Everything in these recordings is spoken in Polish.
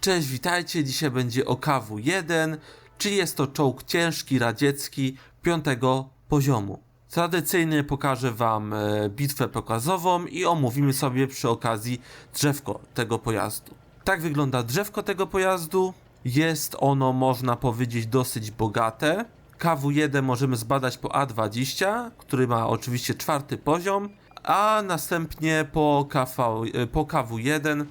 Cześć, witajcie. Dzisiaj będzie o KW-1, czyli jest to czołg ciężki radziecki piątego poziomu. Tradycyjnie pokażę Wam e, bitwę pokazową i omówimy sobie przy okazji drzewko tego pojazdu. Tak wygląda drzewko tego pojazdu. Jest ono, można powiedzieć, dosyć bogate. KW-1 możemy zbadać po A20, który ma oczywiście czwarty poziom, a następnie po, KV, e, po KW1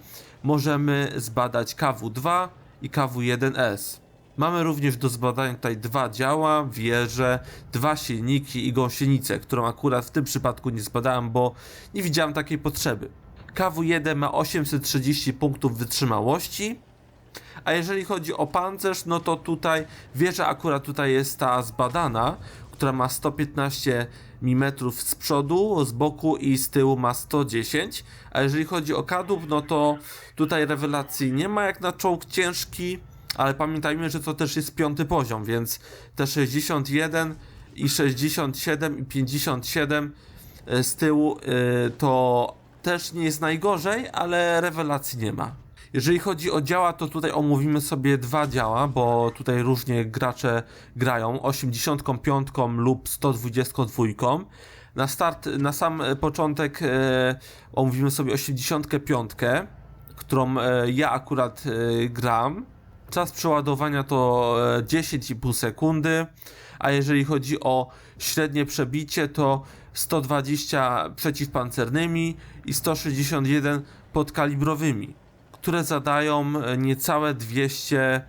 możemy zbadać KW2 i KW1S. Mamy również do zbadania tutaj dwa działa, wieże, dwa silniki i gąsienicę, którą akurat w tym przypadku nie zbadałem, bo nie widziałem takiej potrzeby. KW1 ma 830 punktów wytrzymałości, a jeżeli chodzi o pancerz, no to tutaj wieża akurat tutaj jest ta zbadana, która ma 115 mm z przodu, z boku i z tyłu ma 110. A jeżeli chodzi o kadłub, no to tutaj rewelacji nie ma jak na czołg ciężki, ale pamiętajmy, że to też jest piąty poziom, więc te 61 i 67 i 57 e, z tyłu e, to też nie jest najgorzej, ale rewelacji nie ma. Jeżeli chodzi o działa, to tutaj omówimy sobie dwa działa, bo tutaj różnie gracze grają 85 lub 122. Na start, na sam początek e, omówimy sobie 85, którą e, ja akurat e, gram. Czas przeładowania to e, 10,5 sekundy, a jeżeli chodzi o średnie przebicie, to 120 przeciwpancernymi i 161 podkalibrowymi które zadają e, niecałe 200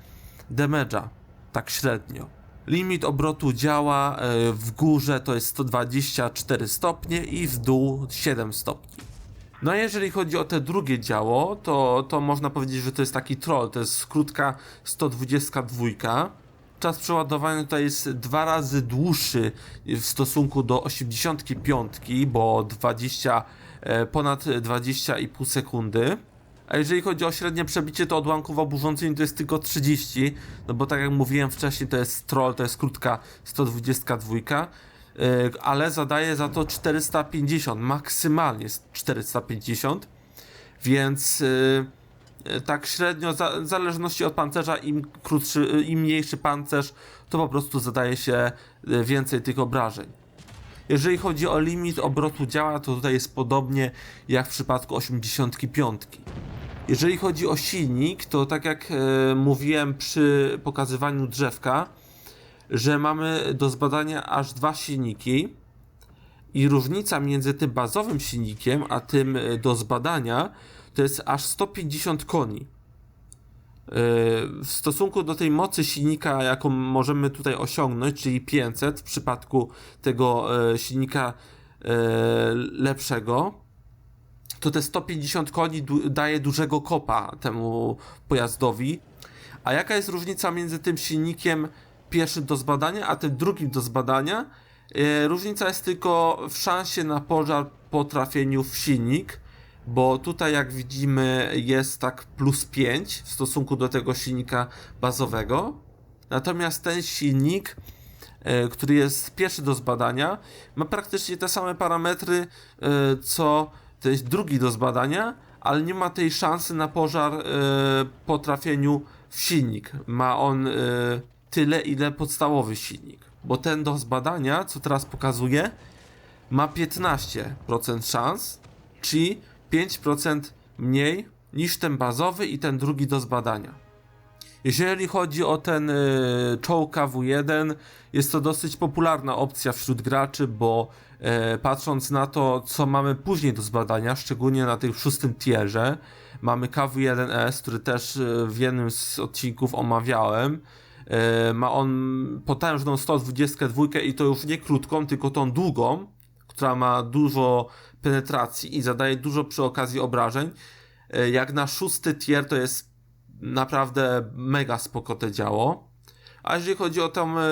damage'a, tak średnio. Limit obrotu działa e, w górze to jest 124 stopnie i w dół 7 stopni. No a jeżeli chodzi o te drugie działo, to, to można powiedzieć, że to jest taki troll, to jest skrótka 122. Czas przeładowania tutaj jest dwa razy dłuższy w stosunku do 85, bo 20, e, ponad 20,5 sekundy. A jeżeli chodzi o średnie przebicie, to odłamków oburzącymi to jest tylko 30, no bo tak jak mówiłem wcześniej, to jest troll, to jest krótka 122, yy, ale zadaje za to 450, maksymalnie 450, więc yy, tak średnio, w zależności od pancerza, im krótszy, im mniejszy pancerz, to po prostu zadaje się więcej tych obrażeń. Jeżeli chodzi o limit obrotu działa, to tutaj jest podobnie jak w przypadku 85. Jeżeli chodzi o silnik, to tak jak e, mówiłem przy pokazywaniu drzewka, że mamy do zbadania aż dwa silniki i różnica między tym bazowym silnikiem a tym e, do zbadania to jest aż 150 koni. E, w stosunku do tej mocy silnika, jaką możemy tutaj osiągnąć, czyli 500 w przypadku tego e, silnika lepszego, to te 150 koni daje dużego kopa temu pojazdowi. A jaka jest różnica między tym silnikiem pierwszym do zbadania, a tym drugim do zbadania? Yy, różnica jest tylko w szansie na pożar po trafieniu w silnik, bo tutaj jak widzimy jest tak plus 5 w stosunku do tego silnika bazowego. Natomiast ten silnik, yy, który jest pierwszy do zbadania, ma praktycznie te same parametry, yy, co to jest drugi do zbadania, ale nie ma tej szansy na pożar e, po trafieniu w silnik. Ma on e, tyle, ile podstawowy silnik. Bo ten do zbadania, co teraz pokazuję, ma 15% szans, czyli 5% mniej niż ten bazowy i ten drugi do zbadania. Jeżeli chodzi o ten y, czołg KW1, jest to dosyć popularna opcja wśród graczy, bo y, patrząc na to, co mamy później do zbadania, szczególnie na tym szóstym tierze, mamy KW1S, który też y, w jednym z odcinków omawiałem. Ma on potężną 122 i to już nie krótką, tylko tą długą, która ma dużo penetracji i zadaje dużo przy okazji obrażeń. Jak na szósty tier to jest naprawdę mega spoko to działo. A jeżeli chodzi o tą e,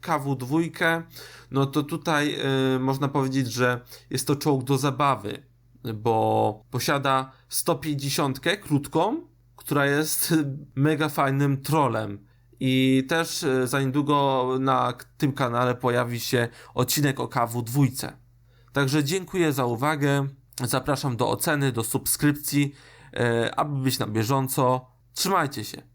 KW2, no to tutaj e, można powiedzieć, że jest to czołg do zabawy, bo posiada 150 krótką, która jest mega fajnym trolem. I też e, za niedługo na tym kanale pojawi się odcinek o KW2. Także dziękuję za uwagę. Zapraszam do oceny, do subskrypcji, aby być na bieżąco. Trzymajcie się.